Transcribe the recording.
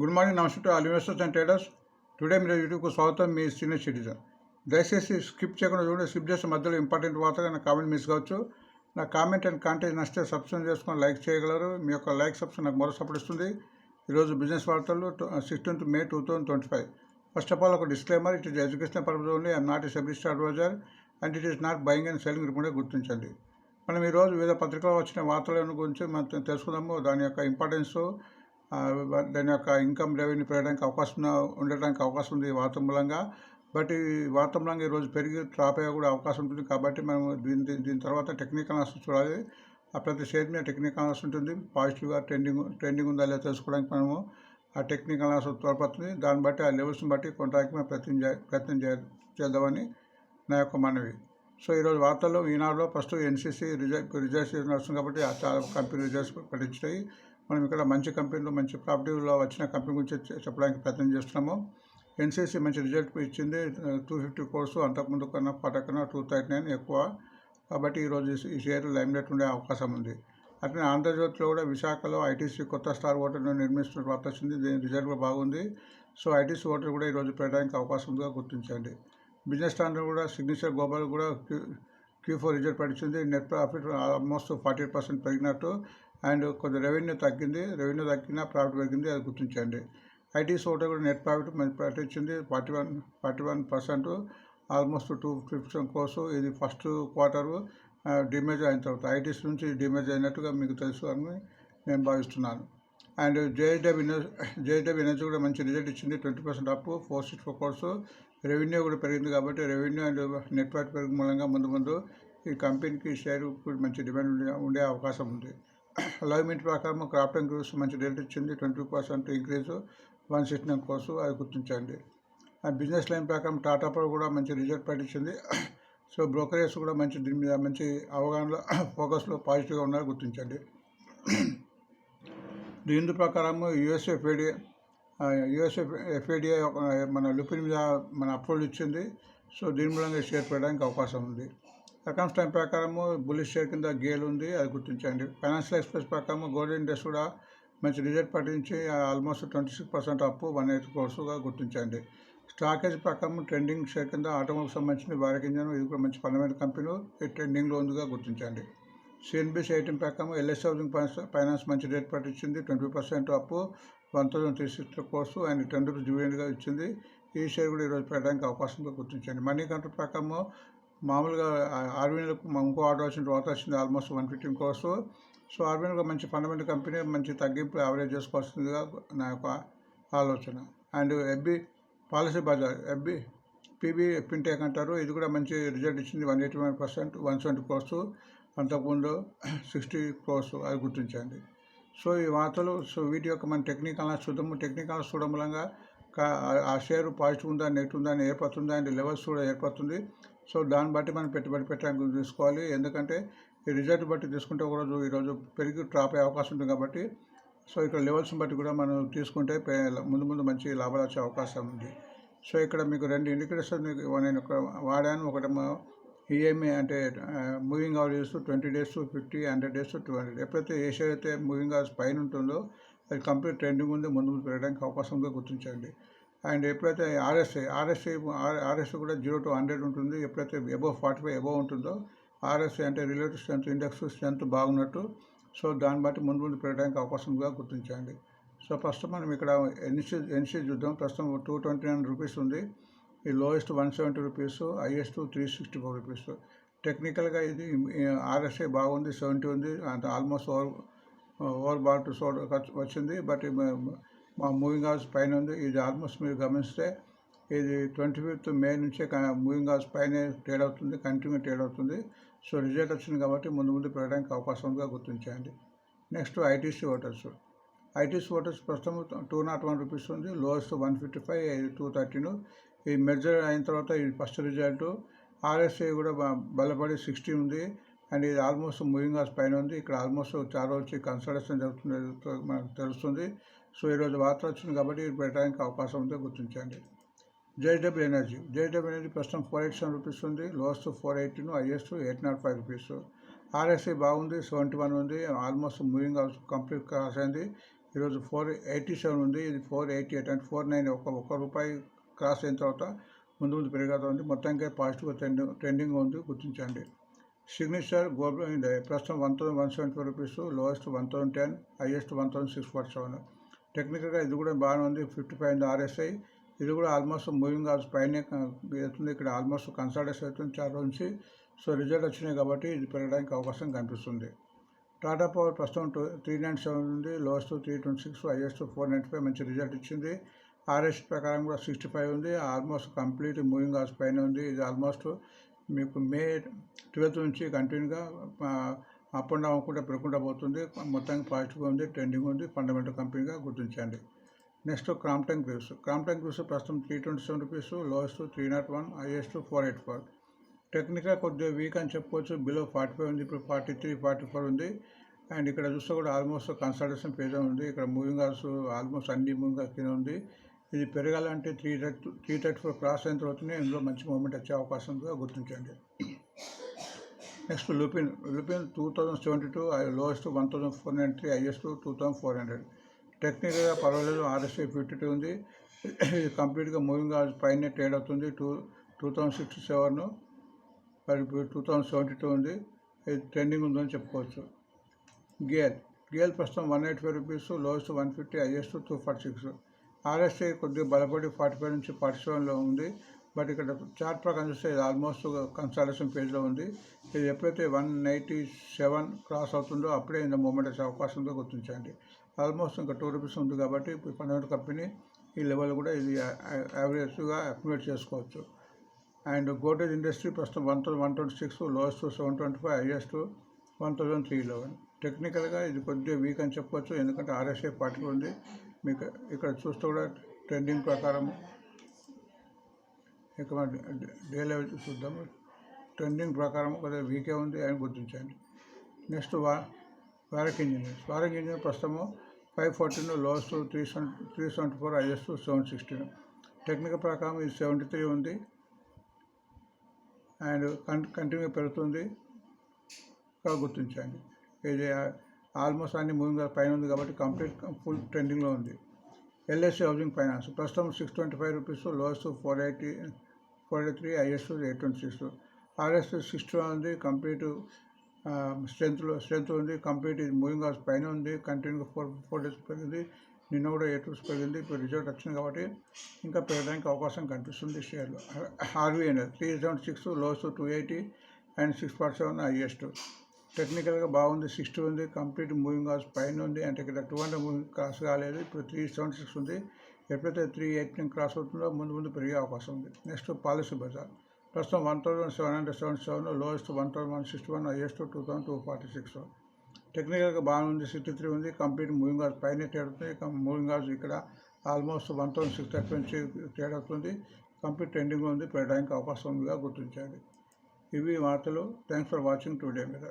Good morning నమస్తే to all investors and traders. Today మీరు యూట్యూబ్కు స్వాగతం మీ సీనియర్ సిటిజన్. దయచేసి స్కిప్ చేయకుండా చూడండి స్కిప్ చేస్తే మధ్యలో ఇంపార్టెంట్ వార్తగా నా కామెంట్ మిస్ కావచ్చు. నా కామెంట్ అండ్ కాంటెంట్ నచ్చితే సబ్స్క్రైబ్ చేసుకొని లైక్ చేయగలరు. మీ యొక్క లైక్ సబ్స్క్రైబ్ నాకు మరో సపోర్ట్ ఇస్తుంది. ఈరోజు బిజినెస్ వార్తలు sixteenth May two thousand twenty five. First of all ఒక disclaimer it is education purpose only I'm not a SEBI list advisor and it is not buying and selling report గుర్తించండి. మనం ఈరోజు వివిధ పత్రికల్లో వచ్చిన వార్తల గురించి మనం తెలుసుకుందాము. దాని యొక్క ఇంపార్టెన్స్ దాని యొక్క ఇన్కమ్ రెవెన్యూ పెరగడానికి అవకాశం ఉండడానికి అవకాశం ఉంది ఈ వార్త మూలంగా. బట్ ఈ వార్త మూలంగా ఈరోజు పెరిగి డ్రాప్ అయ్యే కూడా అవకాశం ఉంటుంది కాబట్టి మనం దీని దీని- దీని తర్వాత టెక్నికల్ అనాలిసిస్ చూడాలి. ఆ ప్రతి షేర్ మీద టెక్నికల్ అనాలిసిస్ ఉంటుంది. పాజిటివ్గా ట్రెండింగ్ ట్రెండింగ్ ఉందా లేదా తెలుసుకోవడానికి మనము ఆ టెక్నికల్ అనాలిసిస్ త్వరపడుతుంది దాన్ని బట్టి ఆ లెవెల్స్ని బట్టి కొనడానికి మనం ప్రయత్నం ప్రయత్నం చేద్దామని నా యొక్క మనవి. సో ఈరోజు వార్తల్లో ఈనాడులో ఫస్ట్ ఎన్సీసీ రిజల్ట్ రిజల్ట్స్ నడుస్తుంది కాబట్టి చాలా కంపెనీ రిజల్ట్స్ ప్రకటించాయి. మనం ఇక్కడ మంచి కంపెనీలు మంచి ప్రాపర్టీలో వచ్చిన కంపెనీ గురించి చెప్పడానికి ప్రయత్నం చేస్తున్నాము. ఎన్సీసీ మంచి రిజల్ట్ ఇచ్చింది టూ ఫిఫ్టీ కోర్సు అంతకుముందు కన్నా పాట కన్నా టూ థర్టీ నైన్ ఎక్కువ. కాబట్టి ఈరోజు ఈ- షేర్ లైమ్లైట్ ఉండే అవకాశం ఉంది. అట్లనే ఆంధ్రజ్యోతిలో కూడా విశాఖలో ఐటీసీ కొత్త స్టార్ హోటల్ను నిర్మిస్తున్న వార్త వచ్చింది. దీని రిజల్ట్ కూడా బాగుంది. సో ఐటీసీ హోటల్ కూడా ఈరోజు పెట్టడానికి అవకాశం ఉందిగా గుర్తించండి. బిజినెస్ స్టాండర్డ్ కూడా సిగ్నేచర్ గోపాల్ కూడా Q four result పడిచింది net profit almost forty percent పెరిగినట్టు. అండ్ కొంచెం రెవెన్యూ తగ్గింది. రెవెన్యూ తగ్గినా ప్రాఫిట్ పెరిగింది. అది గుర్తించండి. ఐటీ హోటల్ కూడా నెట్ ప్రాఫిట్ మంచి ప్రాఫిట్ ఇచ్చింది. Forty one forty one percent almost two fifty crores ఇది ఫస్ట్ క్వార్టరు డిమేజ్ అయిన తర్వాత. ఐటీస్ నుంచి డిమేజ్ అయినట్టుగా మీకు తెలుసు అని నేను భావిస్తున్నాను. And JSW Energy JSW Energy కూడా మంచి రిజల్ట్ ఇచ్చింది. Twenty percent up four six four crores revenue కూడా పెరిగింది కాబట్టి రెవెన్యూ అండ్ నెట్వర్క్ పెరిగిన మూలంగా ముందు ముందు ఈ కంపెనీకి షేర్ కూడా మంచి డిమాండ్ ఉండే ఉండే అవకాశం ఉంది. లైవ్ మీట్ ప్రకారం క్రాప్టన్ గ్రూప్స్ మంచి రేట్ ఇచ్చింది twenty percent increase one sixty nine crores అది గుర్తించండి. ఆ బిజినెస్ లైన్ ప్రకారం టాటా పవర్ కూడా మంచి రిజల్ట్ ప్రకటించింది. సో బ్రోకరేజ్ కూడా మంచి దీని మీద మంచి అవగాహనలో ఫోకస్లో పాజిటివ్గా ఉన్నారు గుర్తించండి. దీని ప్రకారం యుఎస్ఏ ఎఫ్ఏడిఏ యుఎస్ఏ ఎఫ్ఏడిఏ మన లుపిన్ మీద మన అప్రూవల్ ఇచ్చింది. సో దీని మూలంగా షేర్ పెట్టడానికి అవకాశం ఉంది. అకౌంట్స్ ప్రకారము బులిష్ షేర్ కింద గేల్ ఉంది అది గుర్తించండి. ఫైనాన్షియల్ ఎక్స్ప్రెస్ ప్రకారము గోల్డ్ ఇండెక్స్ కూడా మంచి రిజల్ట్ పట్టించి almost twenty six percent up one eight కోర్సుగా గుర్తించండి. స్టాకేజ్ ప్రకారం ట్రెండింగ్ షేర్ కింద ఆటోమొబైల్ సంబంధించిన భారత్ ఇంజన్ ఇది కూడా మంచి ఫండమెంటల్ కంపెనీ ఇది ట్రెండింగ్లో ఉందిగా గుర్తించండి. సిఎన్బిసి ఐటమ్ ప్రకారం ఎల్ఎస్ హౌసింగ్ ఫైనాన్స్ ఫైనాన్స్ మంచి rate పట్టించింది twenty percent up one thousand three sixty crores and ten rupees డివిడెండ్గా ఇచ్చింది. ఈ షేర్ కూడా ఈరోజు పెట్టడానికి అవకాశంగా గుర్తించండి. మనీ కంట్రోల్ ప్రకారము మామూలుగా ఆర్వీఎల్కు ఇంకో ఆర్డర్ వచ్చిన తర్వాత వచ్చింది almost one fifteen crores. So RVL ఒక మంచి ఫండమెంటల్ కంపెనీ మంచి తగ్గింపు యావరేజ్ చేసుకోవాల్సిందిగా నా యొక్క ఆలోచన. And FB Policy Bazaar FB PB fintech అంటారు. ఇది కూడా మంచి రిజల్ట్ ఇచ్చింది one eighty one percent one seventy crores. అంతకుముందు సిక్స్టీ కోర్సు అది గుర్తించండి. సో ఈ వార్తలు సో వీటి యొక్క మన టెక్నికల్ చూద్దాము. టెక్నికల్ చూడడం మూలంగా ఆ- ఆ షేర్ పాజిటివ్ ఉందా నెగిటివ్ ఉందా అని ఏర్పడుతుందా అండ్ లెవెల్స్ కూడా ఏర్పడుతుంది. సో దాన్ని బట్టి మనం పెట్టుబడి పెట్టడానికి తీసుకోవాలి. ఎందుకంటే ఈ రిజల్ట్ బట్టి తీసుకుంటే కూడా రోజు ఈరోజు పెరిగి డ్రాప్ అయ్యే అవకాశం ఉంటుంది కాబట్టి సో ఇక్కడ లెవెల్స్ని బట్టి కూడా మనం తీసుకుంటే ముందు ముందు మంచి లాభాలు వచ్చే అవకాశం ఉంది. సో ఇక్కడ మీకు రెండు ఇండికేటర్స్ నేను ఒక వాడాను. ఒకటేమో ఈఎంఐ అంటే moving averages twenty days fifty hundred days two hundred. ఎప్పుడైతే ఏ షేర్ అయితే మూవింగ్ అవర్స్ పైన ఉంటుందో అది కంప్లీట్ ట్రెండింగ్ ఉంది ముందు ముందు పెరగడానికి అవకాశం కూడా గుర్తించండి. అండ్ ఎప్పుడైతే ఆర్ఎస్ఐ ఆర్ఎస్ఐ ఆర్ఎస్ఐ కూడా జీరో టు హండ్రెడ్ ఉంటుంది. ఎప్పుడైతే అబోవ్ ఫార్టీ ఫైవ్ అబోవ్ ఉంటుందో ఆర్ఎస్ఐ అంటే రిలేటివ్ స్ట్రెంత్ ఇండెక్స్ స్ట్రెంత్ బాగున్నట్టు. సో దాన్ని బట్టి ముందు ముందు పెరగడానికి అవకాశంగా గుర్తించండి. సో ఫస్ట్ మనం ఇక్కడ ఎన్సీ ఎన్సీ చూద్దాం. ప్రస్తుతం టూ ట్వంటీ నైన్ రూపీస్ ఉంది. ఈ lowest one seventy rupees highest three sixty four rupees. టెక్నికల్గా ఇది ఆర్ఎస్ఐ బాగుంది సెవెంటీ ఉంది. అంత almost over over bought to వచ్చింది. బట్ మా మూవింగ్ హౌస్ పైన ఉంది. ఇది ఆల్మోస్ట్ మీరు గమనిస్తే ఇది ట్వంటీ ఫిఫ్త్ మే నుంచే మూవింగ్ హౌస్ పైన ట్రేడ్ అవుతుంది కంటిన్యూ ట్రేడ్ అవుతుంది. సో రిజల్ట్ వచ్చింది కాబట్టి ముందు ముందు పెరగడానికి అవకాశంగా గుర్తించండి next ITC hotels ITC hotels ప్రస్తుతం టూ నాట్ వన్ రూపీస్ ఉంది. Lowest one fifty five two thirteen. ఈ మెర్జర్ అయిన తర్వాత ఇది ఫస్ట్ రిజల్ట్. ఆర్ఎస్ఐ కూడా బలపడి సిక్స్టీ ఉంది. అండ్ ఇది ఆల్మోస్ట్ మూవింగ్ హాస్ పైన ఉంది. ఇక్కడ ఆల్మోస్ట్ చాలా వచ్చి కన్సల్టేషన్ జరుగుతుంది మనకు తెలుస్తుంది. సో ఈరోజు వార్త వచ్చింది కాబట్టి ఇది పెట్టడానికి అవకాశం ఉందో గుర్తించండి. JW Energy. జేడబ్ల్యూ ఎనర్జీ ప్రస్తుతం ఫోర్ ఎయిట్ సెవెన్ రూపీస్ ఉంది. Lowest four eighteen highest eight nought five rupees. RSI బాగుంది సెవెంటీ వన్ ఉంది ఆల్మోస్ట్ మూవింగ్ కంప్లీట్ క్రాస్ అయింది. ఈరోజు ఫోర్ ఎయిటీ సెవెన్ ఉంది. ఇది ఫోర్ ఎయిటీ ఎయిట్ అంటే ఫోర్ నైన్ ఒక ఒక రూపాయి క్రాస్ అయిన తర్వాత ముందు ముందు పెరుగుతుంది. మొత్తానికి పాజిటివ్గా ట్రెండింగ్ ట్రెండింగ్ ఉంది. గుర్తించండి. సిగ్నేచర్ గోల్డ్ ప్రస్తుతం one thousand one seventy five rupees lowest one thousand ten highest one thousand six forty seven. టెక్నికల్గా ఇది కూడా బాగానే ఉంది. ఫిఫ్టీ ఫైవ్ ఉంది ఆర్ఎస్ఐ. ఇది కూడా ఆల్మోస్ట్ మూవింగ్ ఆల్స్ పైన అవుతుంది ఇక్కడ ఆల్మోస్ట్ కన్సల్టేషన్ అవుతుంది చాలా నుంచి. సో రిజల్ట్ వచ్చినాయి కాబట్టి ఇది పెరగడానికి అవకాశం కనిపిస్తుంది. టాటా పవర్ ప్రస్తుతం టూ త్రీ నైన్ సెవెన్ ఉంది. Lowest three twenty six highest four ninety five మంచి రిజల్ట్ ఇచ్చింది. ఆర్ఎస్ ప్రకారం కూడా సిక్స్టీ ఫైవ్ ఉంది. ఆల్మోస్ట్ కంప్లీట్ మూవింగ్ ఆల్స్ పైన ఉంది. ఇది ఆల్మోస్ట్ మీకు మే ట్వెల్త్ నుంచి కంటిన్యూగా అప్ అండ్ డౌన్ కూడా పెరగకుండా పోతుంది. మొత్తానికి పాజిటివ్గా ఉంది ట్రెండింగ్ ఉంది. ఫండమెంటల్ కంపెనీగా గుర్తించండి. Next Crompton groups Crompton groups ప్రస్తుతం three twenty seven rupees lowest three nought one highest four eight four. Technical కొద్దిగా వీక్ అని చెప్పుకోవచ్చు. బిలో ఫార్టీ ఫైవ్ ఉంది ఇప్పుడు ఫార్టీ త్రీ ఫార్టీ ఫోర్ ఉంది. అండ్ ఇక్కడ చూస్తే కూడా ఆల్మోస్ట్ కన్సల్టేషన్ పేజ్ ఉంది. ఇక్కడ మూవింగ్ ఆల్స్ ఆల్మోస్ట్ అన్ని మూవింగ్ కింద ఉంది. ఇది పెరగాలంటే three thirty three thirty four cross అయిన తర్వాతనే ఇందులో మంచి మూమెంట్ వచ్చే అవకాశం గుర్తించండి. Next Lupin Lupin two thousand seventy two lowest one thousand four nine three highest two thousand four hundred టెక్నికల్గా పర్వాలేదు ఆర్ఎస్ఐ ఫిఫ్టీ టూ ఉంది. ఇది కంప్లీట్గా మూవింగ్ పైన ట్రేడ్ అవుతుంది. Two two thousand sixty seven two thousand seventy two ఉంది. ఇది trending ఉందని చెప్పుకోవచ్చు. గేల్ గేల్ ప్రస్తుతం one eighty five rupees lowest one fifty highest two forty six RSI కొద్దిగా బలపడి ఫార్టీ ఫైవ్ నుంచి ఫార్టీ సెవెన్లో ఉంది. బట్ ఇక్కడ చార్ట్ ప్రకారం చూస్తే ఇది ఆల్మోస్ట్ కన్సల్టేషన్ పేజ్లో ఉంది. ఇది ఎప్పుడైతే వన్ నైంటీ సెవెన్ క్రాస్ అవుతుందో అప్పుడే ఇంత మూమెంట్ వచ్చే అవకాశం ఉందో గుర్తించండి. ఆల్మోస్ట్ ఇంకా టూ రూపీస్ ఉంది కాబట్టి ఇప్పుడు కంపెనీ ఈ లెవెల్ కూడా ఇది యావరేజ్గా అక్యుమేట్ చేసుకోవచ్చు. అండ్ గోడ్రేజ్ ఇండస్ట్రీ ప్రస్తుతం one thousand one twenty six lowest seven twenty five highest one thousand three eleven. టెక్నికల్గా ఇది కొద్దిగా వీక్ అని చెప్పవచ్చు ఎందుకంటే ఆర్ఎస్ఐ పార్టీ ఉంది. మీకు ఇక్కడ చూస్తే కూడా ట్రెండింగ్ ప్రకారం ఇక డేలే చూద్దాము. ట్రెండింగ్ ప్రకారం కొద్దిగా వీకే ఉంది అని గుర్తించండి. నెక్స్ట్ వా వారక్ ఇంజనీర్స్ వారక్ ఇంజనీర్ ప్రస్తుతము five fourteen lows three seventy three seventy four highest seven sixteen. Technical ప్రకారం ఇది సెవెంటీ త్రీ ఉంది. అండ్ కన్ కంటిన్యూ పెరుగుతుంది. గుర్తించండి. ఇది ఆల్మోస్ట్ అన్ని మూవింగ్ పైన ఉంది కాబట్టి కంప్లీట్ ఫుల్ ట్రెండింగ్లో ఉంది. LIC housing finance. ప్రస్తుతం six twenty five rupees lowest four eighty four eighty three highest eight twenty six. RS sixty ఉంది కంప్లీట్ స్ట్రెంత్లో స్ట్రెంత్ ఉంది కంప్లీట్ ఇది మూవింగ్ అవర్స్ పైన ఉంది కంటిన్యూగా ఫోర్ ఫోర్ డేస్ పెరిగింది నిన్న కూడా ఎయిట్ రూపీస్ పెరిగింది ఇప్పుడు రిజల్ట్ వచ్చింది కాబట్టి ఇంకా పెరగడానికి అవకాశం కనిపిస్తుంది షేర్లో. RVNL three seventy six lows two eighty and six point seven highest. టెక్నికల్గా బాగుంది సిక్స్టీ ఉంది కంప్లీట్ మూవింగ్ అవర్స్ పైన ఉంది అంటే ఇక్కడ టూ హండ్రెడ్ మూవింగ్ క్రాస్ కాలేదు ఇప్పుడు త్రీ సెవెంటీ సిక్స్ ఉంది ఎప్పుడైతే త్రీ ఎయిటీన్ క్రాస్ అవుతుందో ముందు ముందు పెరిగే అవకాశం ఉంది. Next Policy Bazaar. ప్రస్తుతం one thousand seven hundred seventy seven lowest one thousand one sixty one highest two thousand two forty six. టెక్నికల్గా బాగుంది సిక్స్టీ త్రీ ఉంది కంప్లీట్ మూవింగ్ అవర్స్ పైన ట్రేడ్ అవుతుంది మూవింగ్ అవర్స్ ఇక్కడ almost one thousand six thirty నుంచి trade అవుతుంది complete trending ఉంది పెట్టడానికి అవకాశం ఉందిగా గుర్తించాలి ఇవి వార్తలు. థ్యాంక్స్ ఫర్ వాచింగ్ టుడే మీద